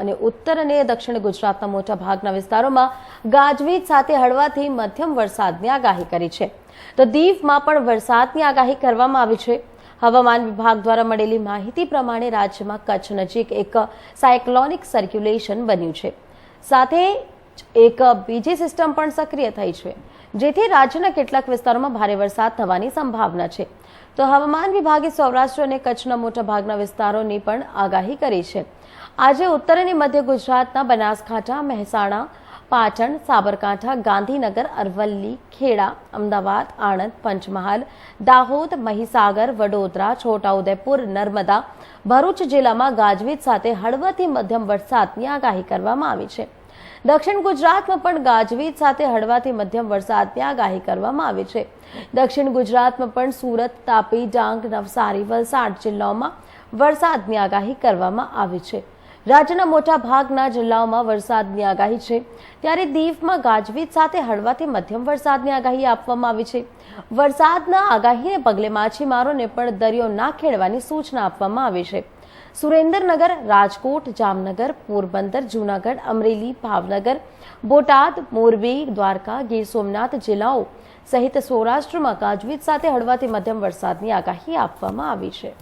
અને ઉત્તર અને દક્ષિણ ગુજરાતના મોટા ભાગના વિસ્તારોમાં ગાજવીજ સાથે હળવાથી મધ્યમ વરસાદની આગાહી કરી છે. તો દીવમાં પણ વરસાદની આગાહી કરવામાં આવી છે. હવામાન વિભાગ દ્વારા મળેલી માહિતી પ્રમાણે રાજ્યમાં કચ્છ નજીક એક સાયક્લોનિક સર્ક્યુલેશન બન્યું છે. સાથે એક બીજી સિસ્ટમ પણ સક્રિય થઈ છે, જેથી રાજ્યના કેટલાક વિસ્તારોમાં ભારે વરસાદ થવાની સંભાવના છે. તો હવામાન વિભાગે સૌરાષ્ટ્ર અને કચ્છના મોટા ભાગના વિસ્તારોની પણ આગાહી કરી છે. આજે ઉત્તર અને મધ્ય ગુજરાતના બનાસકાંઠા, મહેસાણા, પાટણ, સાબરકાંઠા, ગાંધીનગર, અરવલ્લી, ખેડા, અમદાવાદ, આણંદ, પંચમહાલ, દાહોદ, મહીસાગર, વડોદરા, છોટાઉદેપુર, નર્મદા, ભરૂચ જિલ્લામાં ગાજવીજ સાથે હળવાથી મધ્યમ વરસાદની આગાહી કરવામાં આવી છે. દક્ષિણ ગુજરાતમાં પણ ગાજવીજ સાથે હળવાથી મધ્યમ વરસાદની આગાહી કરવામાં આવી છે. દક્ષિણ ગુજરાતમાં પણ સુરત, તાપી, ડાંગ, નવસારી, વલસાડ જિલ્લાઓમાં વરસાદની આગાહી કરવામાં આવી છે. રાજ્યના મોટા ભાગના જિલ્લાઓમાં વરસાદની આગાહી છે. ત્યારે દીવમાં ગાજવીજ સાથે હળવાથી મધ્યમ વરસાદની આગાહી આપવામાં આવી છે. વરસાદના આગાહીને પગલે માછીમારોને પણ દરિયો ના ખેડવાની સૂચના આપવામાં આવી છે. સુરેન્દ્રનગર, રાજકોટ, જામનગર, પોરબંદર, જૂનાગઢ, અમરેલી, ભાવનગર, બોટાદ, મોરબી, દ્વારકા, ગીર સોમનાથ જિલ્લાઓ સહિત સૌરાષ્ટ્રમાં ગાજવીજ સાથે હળવાથી મધ્યમ વરસાદની આગાહી આપવામાં આવી છે.